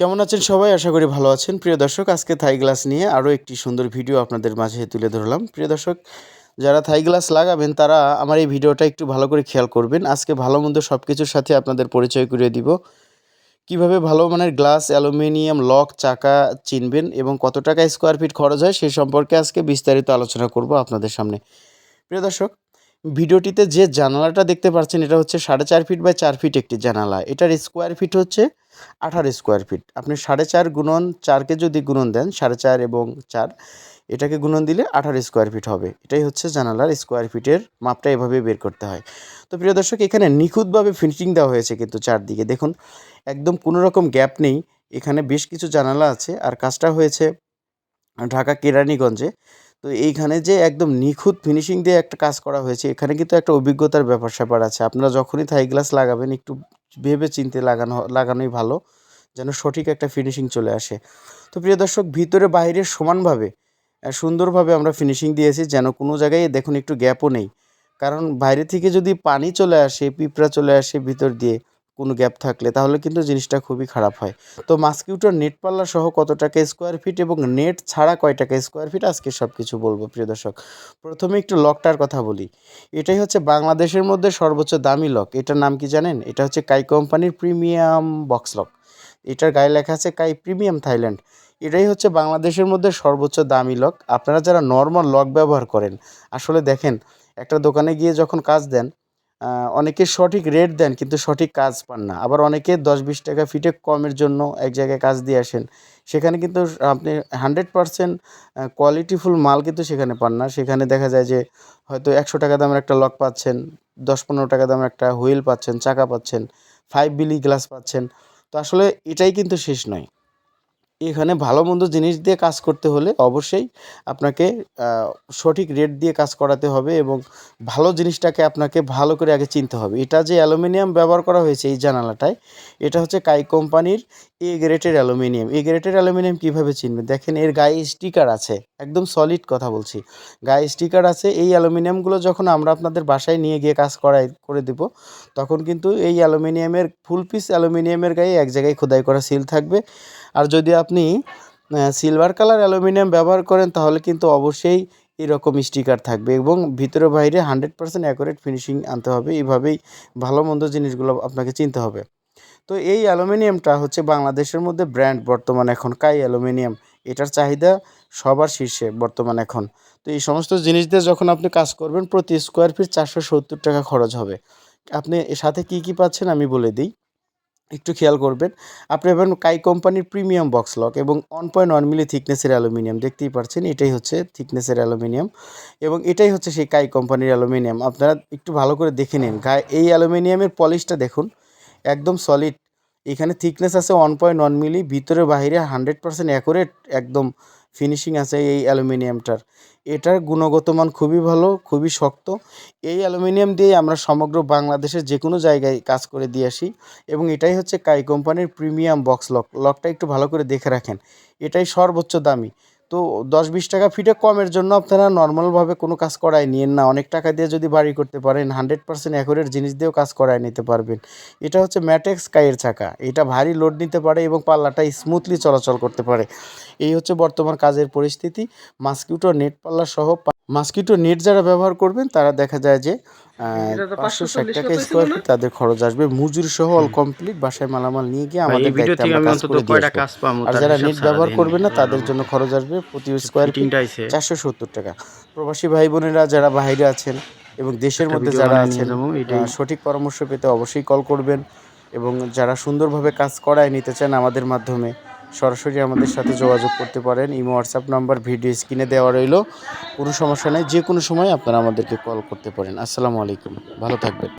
কেমন আছেন সবাই? আশা করি ভালো আছেন। প্রিয় দর্শক, আজকে থাই গ্লাস নিয়ে আরও একটি সুন্দর ভিডিও আপনাদের মাঝে তুলে ধরলাম। প্রিয় দর্শক, যারা থাই গ্লাস লাগাবেন, তারা আমার এই ভিডিওটা একটু ভালো করে খেয়াল করবেন। আজকে ভালো মন্দ সব কিছুর সাথে আপনাদের পরিচয় করিয়ে দিব। কীভাবে ভালো মানের গ্লাস, অ্যালুমিনিয়াম, লক, চাকা চিনবেন এবং কত টাকা স্কোয়ার ফিট খরচ হয় সেই সম্পর্কে আজকে বিস্তারিত আলোচনা করব আপনাদের সামনে। প্রিয় দর্শক, ভিডিওটিতে যে জানালাটা দেখতে পাচ্ছেন, এটা হচ্ছে সাড়ে চার ফিট বাই চার ফিট একটি জানালা। এটার স্কোয়ার ফিট হচ্ছে আঠারো স্কোয়ার ফিট আপনি সাড়ে চার গুণন চারকে যদি গুণন দেন, সাড়ে চার এবং চার, এটাকে গুণন দিলে আঠারো স্কোয়ার ফিট হবে। এটাই হচ্ছে জানালার স্কোয়ার ফিটের মাপটা এভাবে বের করতে হয়। তো প্রিয় দর্শক, এখানে নিখুঁতভাবে ফিনিশিং দেওয়া হয়েছে কিন্তু চারদিকে। দেখুন, একদম কোনো রকম গ্যাপ নেই। এখানে বেশ কিছু জানালা আছে আর কাজটা হয়েছে ঢাকা কেরানীগঞ্জে। তো এইখানে যে একদম নিখুঁত ফিনিশিং দিয়ে একটা কাজ করা হয়েছে, এখানে কিন্তু একটা অভিজ্ঞতার ব্যাপার স্যাপার আছে। আপনারা যখনই থাই গ্লাস লাগাবেন, একটু ভেবে চিনতে লাগানো, লাগানোই ভালো, যেন সঠিক একটা ফিনিশিং চলে আসে। তো প্রিয় দর্শক, ভিতরে বাইরে সমানভাবে সুন্দরভাবে আমরা ফিনিশিং দিয়েছি, যেন কোনো জায়গায় দেখুন একটু গ্যাপও নেই। কারণ বাইরে থেকে যদি পানি চলে আসে, পিঁপড়া চলে আসে ভিতর দিয়ে কোনো গ্যাপ থাকলে, তাহলে কিন্তু জিনিসটা খুবই খারাপ হয়। তো মাস্কিউটোর নেট পাল্লা সহ কত টাকা স্কোয়ার ফিট এবং নেট ছাড়া কয় টাকা স্কোয়ার ফিট আজকে সব কিছু বলব প্রিয় দর্শক। প্রথমে একটু লকটার কথা বলি। এটাই হচ্ছে বাংলাদেশের মধ্যে সর্বোচ্চ দামি লক এটার নাম কি জানেন? এটা হচ্ছে কাই কোম্পানির প্রিমিয়াম বক্স লক এটার গায়ে লেখা আছে কাই প্রিমিয়াম থাইল্যান্ড এটাই হচ্ছে বাংলাদেশের মধ্যে সর্বোচ্চ দামি লক আপনারা যারা নর্মাল লক ব্যবহার করেন, আসলে দেখেন, একটা দোকানে গিয়ে যখন কাজ দেন অনেকে সঠিক রেট দেন কিন্তু সঠিক কাজ পান না। আবার অনেকে দশ বিশ টাকা ফিটে কমের জন্য এক জায়গায় কাজ দিয়ে আসেন। সেখানে কিন্তু আপনি হান্ড্রেড পারসেন্ট কোয়ালিটিফুল মাল কিন্তু সেখানে পান না। সেখানে দেখা যায় যে হয়তো একশো টাকা দামের একটা লক পাচ্ছেন দশ পনেরো টাকা দামের একটা হুইল পাচ্ছেন, চাকা পাচ্ছেন ফাইভ বিলি গ্লাস পাচ্ছেন। তো আসলে এটাই কিন্তু শেষ নয়। এখানে ভালো মন্দ জিনিস দিয়ে কাজ করতে হলে অবশ্যই আপনাকে সঠিক রেট দিয়ে কাজ করাতে হবে এবং ভালো জিনিসটাকে আপনাকে ভালো করে আগে চিনতে হবে। এটা যে অ্যালুমিনিয়াম ব্যবহার করা হয়েছে এই জানালাটায়, এটা হচ্ছে কাই কোম্পানির এ গ্রেটের অ্যালুমিনিয়াম। এ গ্রেটের অ্যালুমিনিয়াম কীভাবে চিনবেন? দেখেন, এর গায়ে স্টিকার আছে, একদম সলিড কথা বলছি। গায়ে স্টিকার আছে, এই অ্যালুমিনিয়ামগুলো যখন আমরা আপনাদের বাসায় নিয়ে গিয়ে কাজ করাই, করে দেব, তখন কিন্তু এই অ্যালুমিনিয়ামের ফুল পিস অ্যালুমিনিয়ামের গায়ে এক জায়গায় খোদাই করা সিল থাকবে। আর যদি আপনি সিলভার কালার অ্যালুমিনিয়াম ব্যবহার করেন, তাহলে কিন্তু অবশ্যই এরকম স্টিকার থাকবে এবং ভিতরে বাইরে হান্ড্রেড পার্সেন্ট অ্যাকুরেট ফিনিশিং আনতে হবে। এইভাবেই ভালো মন্দ জিনিসগুলো আপনাকে চিনতে হবে। তো এই অ্যালুমিনিয়ামটা হচ্ছে বাংলাদেশের মধ্যে ব্র্যান্ড বর্তমান এখন কাই অ্যালুমিনিয়াম এটার চাহিদা সবার শীর্ষে বর্তমান এখন। তো এই সমস্ত জিনিস দিয়ে যখন আপনি কাজ করবেন, প্রতি স্কোয়ার ফিট চারশো সত্তর টাকা খরচ হবে। আপনি এর সাথে কি কি পাচ্ছেন আমি বলে দিই। একটু খেয়াল করবেন। আপনি এবার কাই কোম্পানির প্রিমিয়াম বক্স লক এবং ওয়ান পয়েন্ট ওয়ান মিলি থিকনেসের অ্যালুমিনিয়াম। দেখতেই পাচ্ছেন, এটাই হচ্ছে থিকনেসের অ্যালুমিনিয়াম এবং এটাই হচ্ছে সেই কাই কোম্পানির অ্যালুমিনিয়াম। আপনারা একটু ভালো করে দেখে নিন। গায়ে এই অ্যালুমিনিয়ামের পলিশটা দেখুন, একদম সলিড এখানে থিকনেস আছে ওয়ান পয়েন্ট ওয়ান মিলি ভিতরে বাইরে হান্ড্রেড পার্সেন্ট অ্যাকুরেট একদম ফিনিশিং আছে এই অ্যালুমিনিয়ামটার। এটার গুণগত মান খুবই ভালো, খুবই শক্ত। এই অ্যালুমিনিয়াম দিয়ে আমরা সমগ্র বাংলাদেশের যে কোনো জায়গায় কাজ করে দিয়ে আসি এবং এটাই হচ্ছে কাই কোম্পানির প্রিমিয়াম বক্স লক। লকটা একটু ভালো করে দেখে রাখেন। এটাই সর্বোচ্চ দামি। তো দশ বিশ টাকা ফিটে কমের জন্য আপনারা নর্মালভাবে কোনো কাজ করায় নিয়েন না। অনেক টাকা দিয়ে যদি বাড়ি করতে পারেন হান্ড্রেড পার্সেন্ট অ্যাকুরেট জিনিস দিয়েও কাজ করায় নিতে পারবেন। এটা হচ্ছে ম্যাটেক্স কাইয়ের চাকা। এটা ভারী লোড নিতে পারে এবং পাল্লাটা স্মুথলি চলাচল করতে পারে। এই হচ্ছে বর্তমান কাজের পরিস্থিতি। মাস্কিউটো নেট পাল্লা সহ মাস্কিটো নেট যারা ব্যবহার করবেন, তারা দেখা যায় যে পাঁচশো ষাট টাকা স্কোয়ার ফিট তাদের খরচ আসবে। মজুরি সহ অল কমপ্লিট বাসায় মালামাল নিয়ে গিয়ে আমাদের দায়িত্বে আমরা কাজ করে দিয়ে আসব। আর যারা নেট ব্যবহার করবে না তাদের জন্য খরচ আসবে প্রতি স্কোয়ার ফিট চারশো সত্তর টাকা। প্রবাসী ভাই বোনেরা যারা বাইরে আছেন এবং দেশের মধ্যে যারা আছেন সঠিক পরামর্শ পেতে অবশ্যই কল করবেন এবং যারা সুন্দরভাবে কাজ করায় নিতে চান আমাদের মাধ্যমে সরাসরি আমাদের সাথে যোগাযোগ করতে পারেন। ইমো হোয়াটসঅ্যাপ নাম্বার ভিডিও স্ক্রিনে দেওয়া রইল। কোনো সমস্যা নেই যে কোনো সময় আপনারা আমাদেরকে কল করতে পারেন। আসসালামু আলাইকুম। ভালো থাকবেন।